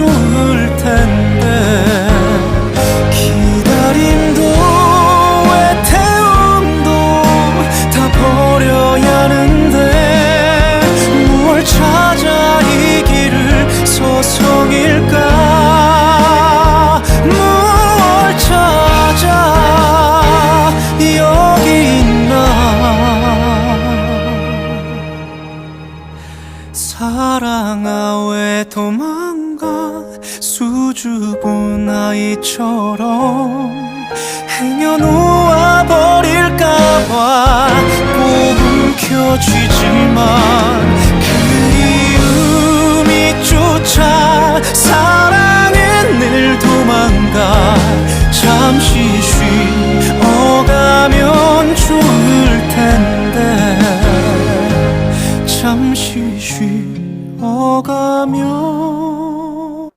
좋을 텐데 기다림도 애태움도 다 버려야 하는데 무얼 찾아 이 길을 서성일까? 무얼 찾아 여기 있나? 사랑아 왜 도망 가 수줍은 아이처럼 행여놓아 버릴까봐 꼭 움켜쥐지만 그리움이 쫓아 사랑은 늘 도망가 잠시 쉬어가면 좋을 텐데 잠시 쉬어가면